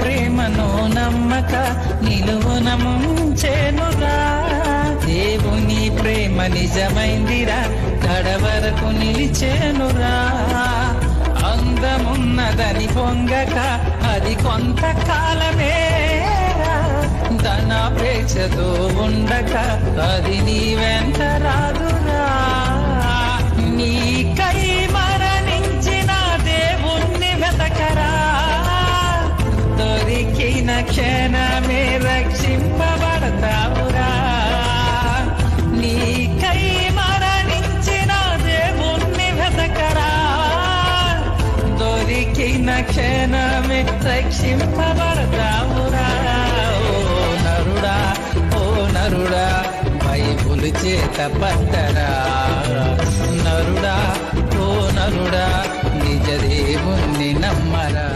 ప్రేమను నమ్మక నిలువునముంచేనురా దేవుని ప్రేమ నిజమైందిరా కడవరకు నిలిచేనురా. అందమున్నదని పొంగక అది కొంతకాలమే ధనాపేక్షతో ఉండక అది నీ దొరికిన క్షణమే రక్షింపబడతావురా. నీకై మరణించిన దేవుణ్ణి వెతకరా. దొరికిన క్షణమే రక్షింపబడతావురా. ఓ నరుడా ఓ నరుడా బైబుల్ చేత పట్టరా. నరుడా ఓ నరుడా నిజ దేవుణ్ణి నమ్మరా.